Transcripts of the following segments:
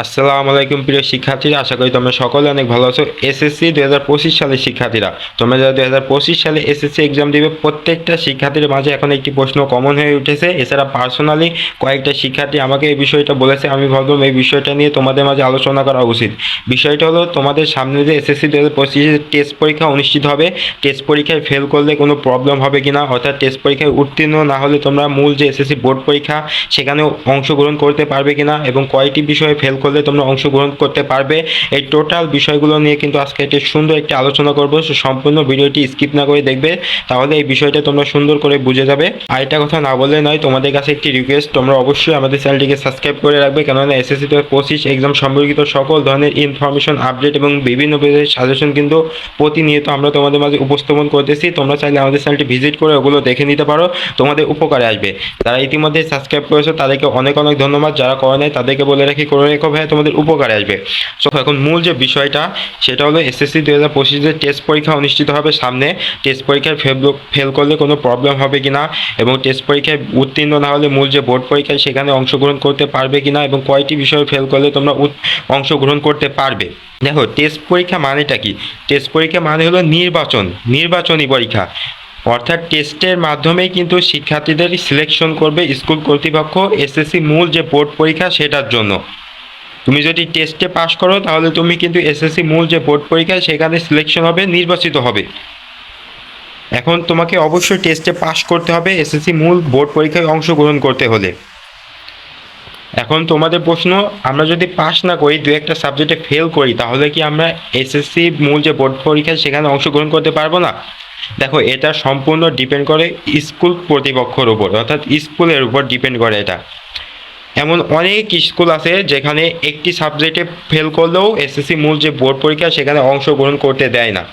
আসসালামু আলাইকুম প্রিয় শিক্ষার্থীরা, আশা করি তোমরা সকলে অনেক ভালো আছো। এসএসসি দু হাজার পঁচিশ সালের শিক্ষার্থীরা, তোমরা যারা দুই হাজার পঁচিশ সালে এসএসসি এক্সাম দিবে, প্রত্যেকটা শিক্ষার্থীর মাঝে এখন একটি প্রশ্ন কমন হয়ে উঠেছে। এছাড়া পার্সোনালি কয়েকটা শিক্ষার্থী আমাকে এই বিষয়টা বলেছে, আমি ভাবলাম এই বিষয়টা নিয়ে তোমাদের মাঝে আলোচনা করা উচিত। বিষয়টা হলো, তোমাদের সামনে যে এসএসসি দু হাজার পঁচিশে টেস্ট পরীক্ষা অনুষ্ঠিত হবে টেস্ট পরীক্ষায় ফেল করলে কোনো প্রবলেম হবে কিনা, অর্থাৎ টেস্ট পরীক্ষায় উত্তীর্ণ না হলে তোমরা মূল যে এসএসসি বোর্ড পরীক্ষা, সেখানেও অংশগ্রহণ করতে পারবে কিনা, এবং কয়টি বিষয়ে ফেল করলে তোমরা অংশগ্রহণ করতে পারবে। এই টোটাল বিষয়গুলো নিয়ে কিন্তু আজকে একটি সুন্দর একটি আলোচনা করব। সম্পূর্ণ ভিডিওটি স্কিপ না করে দেখবে। তাহলে এই বিষয়টা তোমরা সুন্দর করে বুঝে যাবে। আর এটা কথা না বললে নয়, তোমাদের কাছে একটি রিকোয়েস্ট তোমরা অবশ্যই আমাদের চ্যানেলটিকে সাবস্ক্রাইব করে রাখবে। কেননা এসএসসি তো পঁচিশ এক্সাম সম্পর্কিত সকল ধরনের ইনফরমেশন আপডেট এবং বিভিন্ন সাজেশন কিন্তু প্রতিনিয়ত আমরা তোমাদের মাঝে উপস্থাপন করতেছি। তোমরা চাইলে আমাদের চ্যানেলটি ভিজিট করে ওগুলো দেখে নিতে পারো। তোমাদের উপকারে আসবে। যারা ইতিমধ্যে সাবস্ক্রাইব করেছ, তাদেরকে অনেক অনেক ধন্যবাদ। যারা করে নেয় তাদেরকে বলে রাখি, করে রেখো। ভাই তোমাদের উপকারে আসবে। সো এখন মূল যে বিষয়টা, সেটা হলো এসএসসি দু হাজার পঁচিশে টেস্ট পরীক্ষা অনুষ্ঠিত হবে সামনে টেস্ট পরীক্ষায় ফেল ফেল করলে কোনো প্রবলেম হবে কিনা এবং টেস্ট পরীক্ষায় উত্তীর্ণ না হলে মূল যে বোর্ড পরীক্ষায় সেখানে অংশগ্রহণ করতে পারবে কিনা এবং কয়টি বিষয়ে ফেল করলে তোমরা অংশগ্রহণ করতে পারবে। দেখো টেস্ট পরীক্ষা মানেটা কি? টেস্ট পরীক্ষা মানে হলো নির্বাচন, নির্বাচনী পরীক্ষা। অর্থাৎ টেস্টের মাধ্যমেই কিন্তু শিক্ষার্থীদের সিলেকশন করবে স্কুল কর্তৃপক্ষ এসএসসি মূল যে বোর্ড পরীক্ষা সেটার জন্য। তুমি যদি টেস্টে পাশ করো, তাহলে তুমি কিন্তু এসএসসি মূল যে বোর্ড পরীক্ষা, সেখানে সিলেকশন হবে, নির্বাচিত হবে। এখন তোমাকে অবশ্যই টেস্টে পাশ করতে হবে এসএসসি মূল বোর্ড পরীক্ষায় অংশগ্রহণ করতে হলে। এখন তোমাদের প্রশ্ন, আমরা যদি পাস না করি, দু একটা সাবজেক্টে ফেল করি, তাহলে কি আমরা এসএসসি মূল যে বোর্ড পরীক্ষা সেখানে অংশগ্রহণ করতে পারব না? দেখো, এটা সম্পূর্ণ ডিপেন্ড করে স্কুল কর্তৃপক্ষের উপর, অর্থাৎ স্কুলের উপর ডিপেন্ড করে এটা। এমন অনেক স্কুল আছে যেখানে একটি সাবজেক্টে ফেল করলেও এসএসসি মূল যে বোর্ড পরীক্ষা, সেখানে অংশগ্রহণ করতে দেয় না।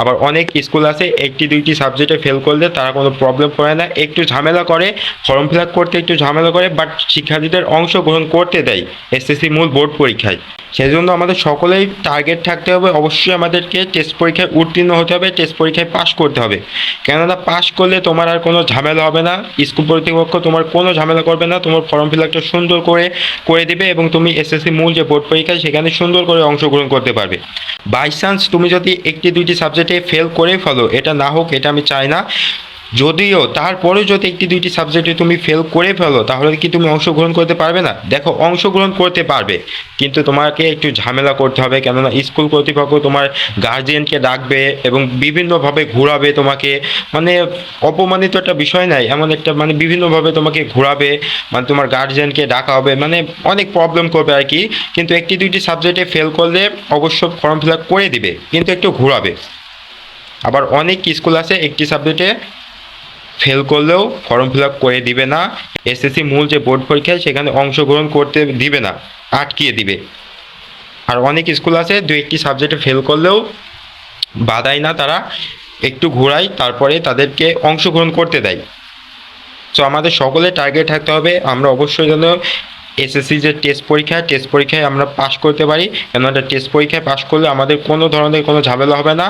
আবার অনেক স্কুল আছে, একটি দুইটি সাবজেক্টে ফেল করলে তারা কোনো প্রবলেম করে না। একটু ঝামেলা করে ফর্ম ফিল করতে একটু ঝামেলা করে বাট শিক্ষার্থীদের অংশগ্রহণ করতে দেয় এসএসসি মূল বোর্ড পরীক্ষায়। সেজন্য আমাদের সকলেই টার্গেট থাকতে হবে। অবশ্যই আমাদেরকে টেস্ট পরীক্ষায় উত্তীর্ণ হতে হবে টেস্ট পরীক্ষায় পাশ করতে হবে। কেননা পাশ করলে তোমার আর কোনো ঝামেলা হবে না। স্কুল কর্তৃপক্ষ তোমার কোনো ঝামেলা করবে না। তোমার ফর্ম ফিল আপটা সুন্দর করে করে দেবে এবং তুমি এসএসসি মূল যে বোর্ড পরীক্ষা, সেখানে সুন্দর করে অংশগ্রহণ করতে পারবে। বাই চান্স তুমি যদি একটি, দুইটি সাবজেক্টে ফেল করে ফেলো, এটা না হোক, এটা আমি চাই না। যদিও তারপরেও যদি একটি দুইটি সাবজেক্টে তুমি ফেল করে ফেলো, তাহলে কি তুমি অংশগ্রহণ করতে পারবে না? দেখো, অংশগ্রহণ করতে পারবে, কিন্তু তোমাকে একটু ঝামেলা করতে হবে, কেননা স্কুল কর্তৃপক্ষ তোমার গার্জিয়ানকে ডাকবে এবং বিভিন্নভাবে ঘোরাবে তোমাকে। মানে অপমানিত একটা বিষয় নাই, এমন একটা মানে বিভিন্নভাবে তোমাকে ঘোরাবে মানে তোমার গার্জিয়ানকে ডাকা হবে মানে অনেক প্রবলেম করবে আর কি। কিন্তু একটি দুইটি সাবজেক্টে ফেল করলে অবশ্য ফর্ম ফিল করে দিবে, কিন্তু একটু ঘোরাবে। আবার অনেক স্কুল আছে, একটি সাবজেক্টে ফেল করলেও ফর্ম ফিল করে দিবে না। এসএসসি মূল যে বোর্ড পরীক্ষা, সেখানে অংশগ্রহণ করতে দিবে না, আটকিয়ে দিবে। আর অনেক স্কুল আছে, দু একটি সাবজেক্টে ফেল করলেও বাধায় না, তারা একটু ঘোরায়, তারপরে তাদেরকে অংশগ্রহণ করতে দেয়। তো আমাদের সকলে টার্গেট থাকতে হবে, আমরা অবশ্যই যেন এসএসসি যে টেস্ট পরীক্ষা টেস্ট পরীক্ষায় আমরা পাশ করতে পারি। কেননা টেস্ট পরীক্ষায় পাশ করলে আমাদের কোনো ধরনের কোনো ঝামেলা হবে না।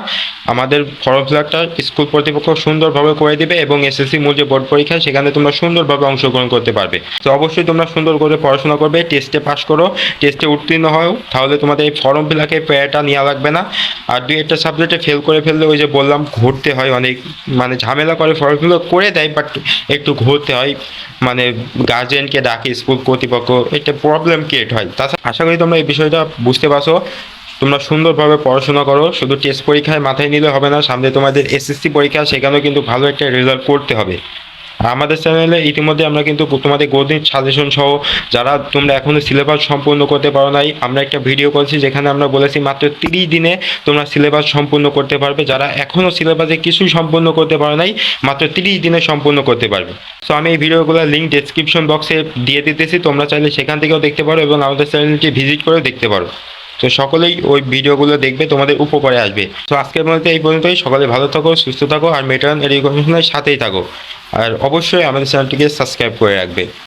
আমাদের ফর্ম ফিল আপটা স্কুল কর্তৃপক্ষ সুন্দরভাবে করে দিবে এবং এসএসসি মূল যে বোর্ড পরীক্ষা, সেখানে তোমরা সুন্দরভাবে অংশগ্রহণ করতে পারবে। তো অবশ্যই তোমরা সুন্দর করে পড়াশোনা করবে টেস্টে পাশ করো। টেস্টে উত্তীর্ণ হও, তাহলে তোমাদের এই ফর্ম ফিল আপের প্রেয়ারটা নেওয়া লাগবে না। আর দুই একটা সাবজেক্টে ফেল করে ফেললে ওই যে বললাম, ঘুরতে হয় অনেক মানে ঝামেলা করে ফর্ম ফিল করে দেয় বাট একটু ঘুরতে হয়। মানে গার্জেনকে ডাকে স্কুল কর্তৃপক্ষ। এটা প্রবলেম ক্রিয়েট হয়। তাছাড়া আশা করি তোমরা এই বিষয়টা বুঝতে পারছ। তোমরা সুন্দরভাবে পড়াশোনা করো, শুধু টেস্ট পরীক্ষায় মাথায় নিলে হবে না, সামনে তোমাদের এসএসসি পরীক্ষা, সেখানেও কিন্তু ভালো একটা রেজাল্ট করতে হবে। আমাদের চ্যানেলে ইতিমধ্যে আমরা কিন্তু তোমাদের গণিত সাজেশন সহ যারা তোমরা এখনও সিলেবাস সম্পূর্ণ করতে পারো নাই, আমরা একটা ভিডিও করেছি যেখানে আমরা বলেছি মাত্র তিরিশ দিনে তোমরা সিলেবাস সম্পূর্ণ করতে পারবে। যারা এখনও সিলেবাসে কিছুই সম্পূর্ণ করতে পারো নাই, মাত্র তিরিশ দিনে সম্পূর্ণ করতে পারবে। সো আমি এই ভিডিওগুলোর লিঙ্ক ডেসক্রিপশন বক্সে দিয়ে দিতেছি, তোমরা চাইলে সেখান থেকেও দেখতে পারো এবং আমাদের চ্যানেলটি ভিজিট করেও দেখতে পারো। তো সকলেই ওই ভিডিওগুলো দেখবে, তোমাদের উপকারে আসবে। তো আজকের মধ্যে এই পর্যন্তই। সকলে ভালো থাকো, সুস্থ থাকো, আর মেটার্ন এডুকেশনের সাথেই থাকো। আর অবশ্যই আমাদের চ্যানেলটিকে সাবস্ক্রাইব করে রাখবে।